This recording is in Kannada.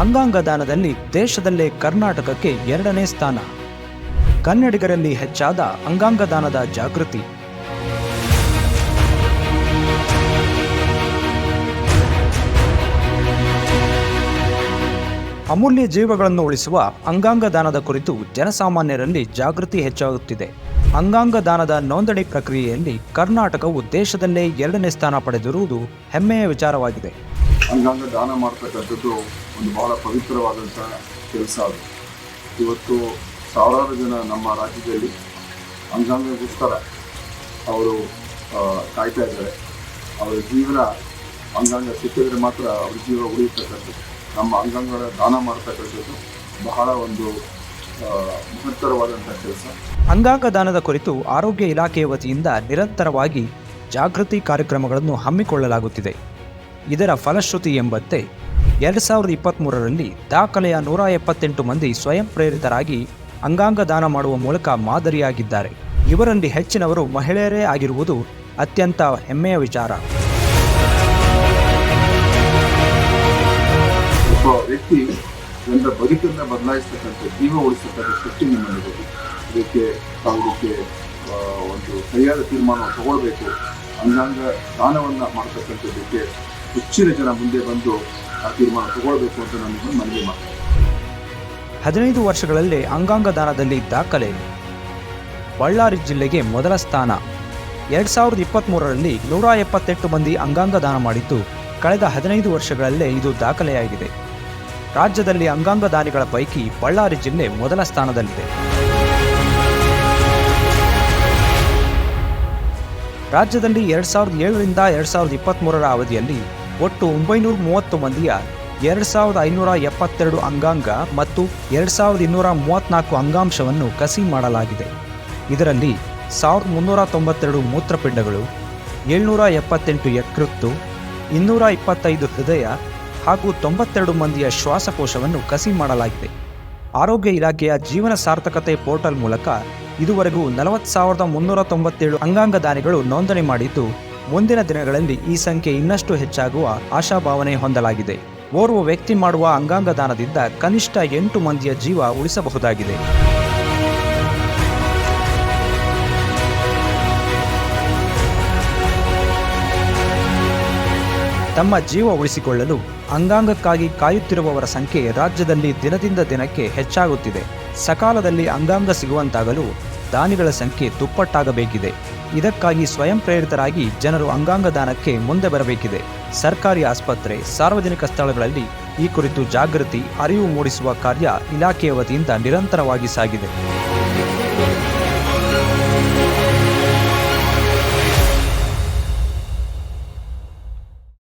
ಅಂಗಾಂಗ ದಾನದಲ್ಲಿ ದೇಶದಲ್ಲೇ ಕರ್ನಾಟಕಕ್ಕೆ ಎರಡನೇ ಸ್ಥಾನ. ಕನ್ನಡಿಗರಲ್ಲಿ ಹೆಚ್ಚಾದ ಅಂಗಾಂಗ ದಾನದ ಜಾಗೃತಿ. ಅಮೂಲ್ಯ ಜೀವಗಳನ್ನು ಉಳಿಸುವ ಅಂಗಾಂಗ ದಾನದ ಕುರಿತು ಜನಸಾಮಾನ್ಯರಲ್ಲಿ ಜಾಗೃತಿ ಹೆಚ್ಚಾಗುತ್ತಿದೆ. ಅಂಗಾಂಗ ದಾನದ ನೋಂದಣಿ ಪ್ರಕ್ರಿಯೆಯಲ್ಲಿ ಕರ್ನಾಟಕವು ದೇಶದಲ್ಲೇ ಎರಡನೇ ಸ್ಥಾನ ಪಡೆದಿರುವುದು ಹೆಮ್ಮೆಯ ವಿಚಾರವಾಗಿದೆ. ಅಂಗಾಂಗ ದಾನ ಮಾಡ್ತಕ್ಕಂಥದ್ದು ಒಂದು ಬಹಳ ಪವಿತ್ರವಾದಂಥ ಕೆಲಸ ಅದು. ಇವತ್ತು ಸಾವಿರಾರು ಜನ ನಮ್ಮ ರಾಜ್ಯದಲ್ಲಿ ಅಂಗಾಂಗಗೋಸ್ಕರ ಅವರು ಕಾಯ್ತಾ ಇದ್ದಾರೆ. ಅವರ ಜೀವನ ಅಂಗಾಂಗ ಸಿಕ್ಕಿದ್ರೆ ಮಾತ್ರ ಅವ್ರ ಜೀವ ಉಳಿಯತಕ್ಕಂಥದ್ದು ನಮ್ಮ ಅಂಗಾಂಗಗಳ ದಾನ ಮಾಡ್ತಕ್ಕಂಥದ್ದು ಬಹಳ ಒಂದು ಮಹತ್ತರವಾದಂಥ ಕೆಲಸ. ಅಂಗಾಂಗ ದಾನದ ಕುರಿತು ಆರೋಗ್ಯ ಇಲಾಖೆಯ ವತಿಯಿಂದ ನಿರಂತರವಾಗಿ ಜಾಗೃತಿ ಕಾರ್ಯಕ್ರಮಗಳನ್ನು ಹಮ್ಮಿಕೊಳ್ಳಲಾಗುತ್ತಿದೆ. ಇದರ ಫಲಶ್ರುತಿ ಎಂಬಂತೆ ಎರಡು ಸಾವಿರದ ಇಪ್ಪತ್ತ್ಮೂರರಲ್ಲಿ ದಾಖಲೆಯ ನೂರ ಎಪ್ಪತ್ತೆಂಟು ಮಂದಿ ಸ್ವಯಂ ಪ್ರೇರಿತರಾಗಿ ಅಂಗಾಂಗ ದಾನ ಮಾಡುವ ಮೂಲಕ ಮಾದರಿಯಾಗಿದ್ದಾರೆ. ಇವರಲ್ಲಿ ಹೆಚ್ಚಿನವರು ಮಹಿಳೆಯರೇ ಆಗಿರುವುದು ಅತ್ಯಂತ ಹೆಮ್ಮೆಯ ವಿಚಾರ. ಒಬ್ಬ ವ್ಯಕ್ತಿ ಜನರ ಬದುಕನ್ನು ಬದಲಾಯಿಸ್ತಕ್ಕಂಥ ಜೀವ ಉಳಿಸ್ತಕ್ಕಂಥ ಶಕ್ತಿ ನಿಮ್ಮಲ್ಲಿದೆ. ಇದಕ್ಕೆ ತಾವು ಒಂದು ಸರಿಯಾದ ತೀರ್ಮಾನ ತಗೊಳ್ಬೇಕು. ಅಂಗಾಂಗ ದಾನವನ್ನು ಮಾಡ್ತಕ್ಕಂಥದ್ದಕ್ಕೆ ಹೆಚ್ಚಿನ ಜನ ಮುಂದೆ ಬಂದು ತೀರ್ಮಾನ ತಗೊಳ್ಬೇಕು ಅಂತ ಮನವಿ ಹದಿನೈದು ವರ್ಷಗಳಲ್ಲಿ ಅಂಗಾಂಗ ದಾನದಲ್ಲಿ ದಾಖಲೆ ಬಳ್ಳಾರಿ ಜಿಲ್ಲೆಗೆ ಮೊದಲ ಸ್ಥಾನ. ಎರಡ್ ಸಾವಿರದ ಇಪ್ಪತ್ತ್ಮೂರರಲ್ಲಿ ನೂರ ಎಪ್ಪತ್ತೆಂಟು ಮಂದಿ ಅಂಗಾಂಗ ದಾನ ಮಾಡಿದ್ದು ಕಳೆದ ಹದಿನೈದು ವರ್ಷಗಳಲ್ಲೇ ಇದು ದಾಖಲೆಯಾಗಿದೆ. ರಾಜ್ಯದಲ್ಲಿ ಅಂಗಾಂಗ ದಾನಿಗಳ ಪೈಕಿ ಬಳ್ಳಾರಿ ಜಿಲ್ಲೆ ಮೊದಲ ಸ್ಥಾನದಲ್ಲಿದೆ. ರಾಜ್ಯದಲ್ಲಿ ಎರಡ್ ಸಾವಿರದ ಏಳರಿಂದ ಎರಡ್ ಸಾವಿರದ ಇಪ್ಪತ್ತ್ಮೂರರ ಅವಧಿಯಲ್ಲಿ ಒಟ್ಟು ಒಂಬೈನೂರ ಮೂವತ್ತು ಮಂದಿಯ ಎರಡು ಸಾವಿರದ ಐನೂರ ಎಪ್ಪತ್ತೆರಡು ಅಂಗಾಂಗ ಮತ್ತು ಎರಡು ಸಾವಿರದ ಇನ್ನೂರ ಮೂವತ್ತ್ನಾಲ್ಕು ಅಂಗಾಂಶವನ್ನು ಕಸಿ ಮಾಡಲಾಗಿದೆ. ಇದರಲ್ಲಿ ಸಾವಿರದ ಮುನ್ನೂರ ತೊಂಬತ್ತೆರಡು ಮೂತ್ರಪಿಂಡಗಳು, ಏಳ್ನೂರ ಎಪ್ಪತ್ತೆಂಟು ಯಕೃತ್ತು, ಇನ್ನೂರ ಇಪ್ಪತ್ತೈದು ಹೃದಯ ಹಾಗೂ ತೊಂಬತ್ತೆರಡು ಮಂದಿಯ ಶ್ವಾಸಕೋಶವನ್ನು ಕಸಿ ಮಾಡಲಾಗಿದೆ. ಆರೋಗ್ಯ ಇಲಾಖೆಯ ಜೀವನ ಸಾರ್ಥಕತೆ ಪೋರ್ಟಲ್ ಮೂಲಕ ಇದುವರೆಗೂ ನಲವತ್ತು ಸಾವಿರದ ಮುನ್ನೂರ ತೊಂಬತ್ತೇಳು ಅಂಗಾಂಗ ದಾನಿಗಳು ನೋಂದಣಿ ಮಾಡಿದ್ದು ಮುಂದಿನ ದಿನಗಳಲ್ಲಿ ಈ ಸಂಖ್ಯೆ ಇನ್ನಷ್ಟು ಹೆಚ್ಚಾಗುವ ಆಶಾಭಾವನೆ ಹೊಂದಲಾಗಿದೆ. ಓರ್ವ ವ್ಯಕ್ತಿ ಮಾಡುವ ಅಂಗಾಂಗ ದಾನದಿಂದ ಕನಿಷ್ಠ ಎಂಟು ಮಂದಿಯ ಜೀವ ಉಳಿಸಬಹುದಾಗಿದೆ. ತಮ್ಮ ಜೀವ ಉಳಿಸಿಕೊಳ್ಳಲು ಅಂಗಾಂಗಕ್ಕಾಗಿ ಕಾಯುತ್ತಿರುವವರ ಸಂಖ್ಯೆ ರಾಜ್ಯದಲ್ಲಿ ದಿನದಿಂದ ದಿನಕ್ಕೆ ಹೆಚ್ಚಾಗುತ್ತಿದೆ. ಸಕಾಲದಲ್ಲಿ ಅಂಗಾಂಗ ಸಿಗುವಂತಾಗಲು ದಾನಿಗಳ ಸಂಖ್ಯೆ ದುಪ್ಪಟ್ಟಾಗಬೇಕಿದೆ. ಇದಕ್ಕಾಗಿ ಸ್ವಯಂ ಪ್ರೇರಿತರಾಗಿ ಜನರು ಅಂಗಾಂಗ ದಾನಕ್ಕೆ ಮುಂದೆ ಬರಬೇಕಿದೆ. ಸರ್ಕಾರಿ ಆಸ್ಪತ್ರೆ, ಸಾರ್ವಜನಿಕ ಸ್ಥಳಗಳಲ್ಲಿ ಈ ಕುರಿತು ಜಾಗೃತಿ, ಅರಿವು ಮೂಡಿಸುವ ಕಾರ್ಯ ಇಲಾಖೆಯ ವತಿಯಿಂದ ನಿರಂತರವಾಗಿ ಸಾಗಿದೆ.